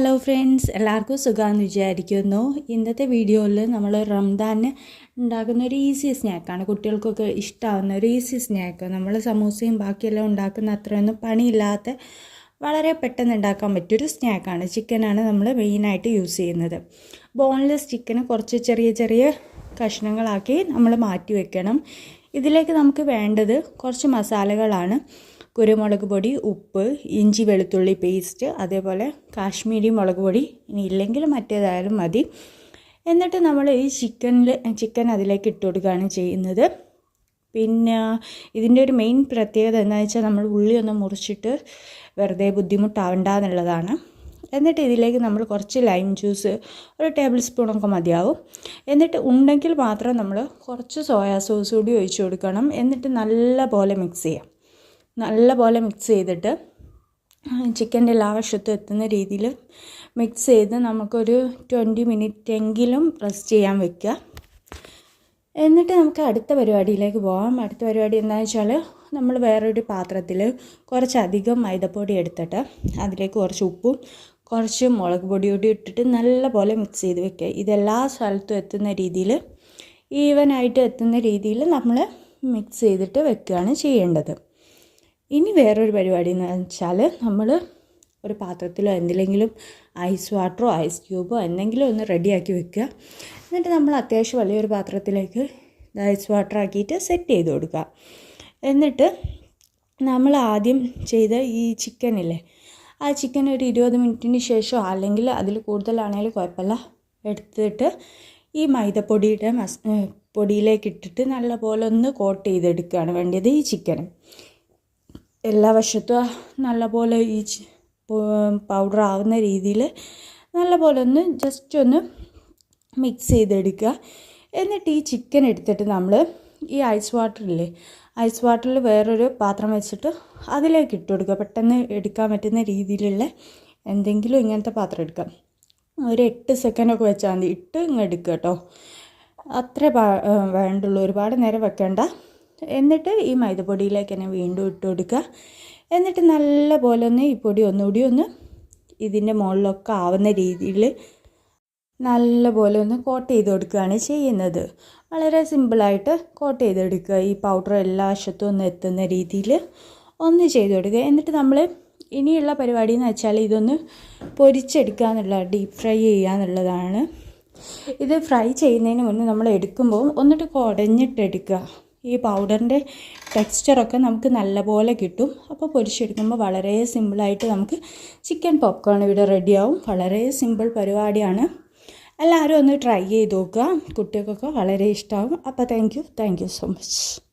Hello friends എല്ലാവർക്കും സുഖമാണെന്ന് വിചാരിക്കുന്നു. ഇന്നത്തെ വീഡിയോയിൽ നമ്മൾ റംദാന് ഉണ്ടാക്കുന്ന ഒരു ഈസി സ്നാക്കാണ് കുട്ടികൾക്കൊക്കെ ഇഷ്ടമാവുന്ന ഒരു ഈസി സ്നാക്ക് നമ്മൾ സമൂസയും ബാക്കിയെല്ലാം ഉണ്ടാക്കുന്ന അത്രയൊന്നും പണിയില്ലാത്ത വളരെ പെട്ടെന്ന് ഉണ്ടാക്കാൻ പറ്റിയൊരു സ്നാക്കാണ് ചിക്കനാണ് നമ്മൾ മെയിനായിട്ട് യൂസ് ചെയ്യുന്നത്. ബോൺലെസ് ചിക്കന് കുറച്ച് ചെറിയ ചെറിയ കഷ്ണങ്ങളാക്കി നമ്മൾ മാറ്റി വെക്കണം. ഇതിലേക്ക് നമുക്ക് വേണ്ടത് കുറച്ച് മസാലകളാണ്. കുരുമുളക് പൊടി ഉപ്പ് ഇഞ്ചി വെളുത്തുള്ളി പേസ്റ്റ് അതേപോലെ കാശ്മീരി മുളക് പൊടി ഇനി ഇല്ലെങ്കിൽ മറ്റേതായാലും മതി. എന്നിട്ട് നമ്മൾ ഈ ചിക്കനിൽ ചിക്കൻ അതിലേക്ക് ഇട്ട് കൊടുക്കുകയാണ് ചെയ്യുന്നത്. പിന്നെ ഇതിന്റെ ഒരു മെയിൻ പ്രത്യേകത എന്താണെന്ന് വെച്ചാൽ നമ്മൾ ഉള്ളി ഒന്ന് മുറിച്ചിട്ട് വെറുതെ ബുദ്ധിമുട്ടാവണ്ട എന്നുള്ളതാണ് എന്നിട്ട് ഇതിലേക്ക് നമ്മൾ കുറച്ച് ലൈം ജ്യൂസ് ഒരു ടേബിൾ സ്പൂണൊക്കെ മതിയാവും. എന്നിട്ട് ഉണ്ടെങ്കിൽ മാത്രം നമ്മൾ കുറച്ച് സോയാ സോസ് കൂടി ഒഴിച്ചു കൊടുക്കണം. എന്നിട്ട് നല്ല പോലെ മിക്സ് ചെയ്യാം. നല്ല പോലെ മിക്സ് ചെയ്തിട്ട് ചിക്കന്റെ എല്ലാ വശത്തും എത്തുന്ന രീതിയിൽ മിക്സ് ചെയ്ത് നമുക്കൊരു ട്വന്റി മിനിറ്റ് എങ്കിലും റെസ്റ്റ് ചെയ്യാൻ വെക്കുക. എന്നിട്ട് നമുക്ക് അടുത്ത പരിപാടിയിലേക്ക് പോകാം അടുത്ത പരിപാടി എന്താണെന്ന് വെച്ചാൽ നമ്മൾ വേറൊരു പാത്രത്തിൽ കുറച്ചധികം മൈദപ്പൊടി എടുത്തിട്ട് അതിലേക്ക് കുറച്ച് ഉപ്പും കുറച്ച് മുളക് പൊടി കൂടി ഇട്ടിട്ട് നല്ലപോലെ മിക്സ് ചെയ്ത് വെക്കുക. ഇതെല്ലാ സ്ഥലത്തും എത്തുന്ന രീതിയിൽ ഈവനായിട്ട് എത്തുന്ന രീതിയിൽ നമ്മൾ മിക്സ് ചെയ്തിട്ട് വെക്കുകയാണ് ചെയ്യേണ്ടത്. ഇനി വേറൊരു പരിപാടി എന്ന് വെച്ചാൽ നമ്മൾ ഒരു പാത്രത്തിലോ എന്തിലെങ്കിലും ഐസ് വാട്ടറോ ഐസ് ക്യൂബോ എന്തെങ്കിലും ഒന്ന് റെഡിയാക്കി വെക്കുക. എന്നിട്ട് നമ്മൾ അത്യാവശ്യം വലിയൊരു പാത്രത്തിലേക്ക് ഐസ് വാട്ടർ ആക്കിയിട്ട് സെറ്റ് ചെയ്ത് കൊടുക്കുക. എന്നിട്ട് നമ്മൾ ആദ്യം ചെയ്ത ഈ ചിക്കനില്ലേ ആ ചിക്കൻ ഒരു ഇരുപത് മിനിറ്റിന് ശേഷം അല്ലെങ്കിൽ അതിൽ കൂടുതലാണെങ്കിൽ കുഴപ്പമില്ല എടുത്തിട്ട് ഈ മൈദപ്പൊടിയുടെ മസ് പൊടിയിലേക്ക് ഇട്ടിട്ട് നല്ലപോലെ ഒന്ന് കോട്ട് ചെയ്തെടുക്കുകയാണ് വേണ്ടത് ഈ ചിക്കൻ എല്ലാ വശത്തും നല്ലപോലെ ഈ പൗഡർ ആവുന്ന രീതിയിൽ നല്ലപോലെ ഒന്ന് ജസ്റ്റ് ഒന്ന് മിക്സ് ചെയ്തെടുക്കുക. എന്നിട്ട് ഈ ചിക്കൻ എടുത്തിട്ട് നമ്മൾ ഈ ഐസ് വാട്ടറില്ലേ ഐസ് വാട്ടറിൽ വേറൊരു പാത്രം വെച്ചിട്ട് അതിലേക്ക് ഇട്ട് കൊടുക്കുക. പെട്ടെന്ന് എടുക്കാൻ പറ്റുന്ന രീതിയിലുള്ള എന്തെങ്കിലും ഇങ്ങനത്തെ പാത്രം എടുക്കാം ഒരു എട്ട് സെക്കൻഡൊക്കെ വെച്ചാൽ മതി. ഇട്ട് ഇങ്ങ് എടുക്കുക കേട്ടോ. അത്രേ വേണ്ടുള്ളൂ. ഒരുപാട് നേരം വെക്കേണ്ട. എന്നിട്ട് ഈ മൈദപ്പൊടിയിലേക്ക് തന്നെ വീണ്ടും ഇട്ട് കൊടുക്കുക. എന്നിട്ട് നല്ല പോലെ ഒന്ന് ഈ പൊടി ഒന്നുകൂടി ഒന്ന് ഇതിന്റെ മുകളിലൊക്കെ ആവുന്ന രീതിയിൽ നല്ല പോലെ ഒന്ന് കോട്ട് ചെയ്ത് കൊടുക്കുകയാണ് ചെയ്യുന്നത്. വളരെ സിമ്പിളായിട്ട് കോട്ട് ചെയ്തെടുക്കുക ഈ പൗഡർ എല്ലാ വശത്തും ഒന്ന് എത്തുന്ന രീതിയിൽ ഒന്ന് ചെയ്ത് കൊടുക്കുക. എന്നിട്ട് നമ്മൾ ഇനിയുള്ള പരിപാടി എന്ന് വെച്ചാൽ ഇതൊന്ന് പൊരിച്ചെടുക്കുക എന്നുള്ള ഡീപ്പ് ഫ്രൈ ചെയ്യുക എന്നുള്ളതാണ്. ഇത് ഫ്രൈ ചെയ്യുന്നതിന് മുന്നേ നമ്മൾ എടുക്കുമ്പോൾ ഒന്നിട്ട് കുടഞ്ഞിട്ടെടുക്കുക ഈ പൗഡറിന്റെ ടെക്സ്ചറൊക്കെ നമുക്ക് നല്ലപോലെ കിട്ടും. അപ്പോൾ പൊരിച്ചെടുക്കുമ്പോൾ വളരെ സിമ്പിളായിട്ട് നമുക്ക് ചിക്കൻ പോപ്കോൺ ഇവിടെ റെഡിയാവും വളരെ സിമ്പിൾ പരിപാടിയാണ്. എല്ലാവരും ഒന്ന് ട്രൈ ചെയ്ത് നോക്കുക. കുട്ടികൾക്കൊക്കെ വളരെ ഇഷ്ടമാവും അപ്പോൾ thank you thank you so much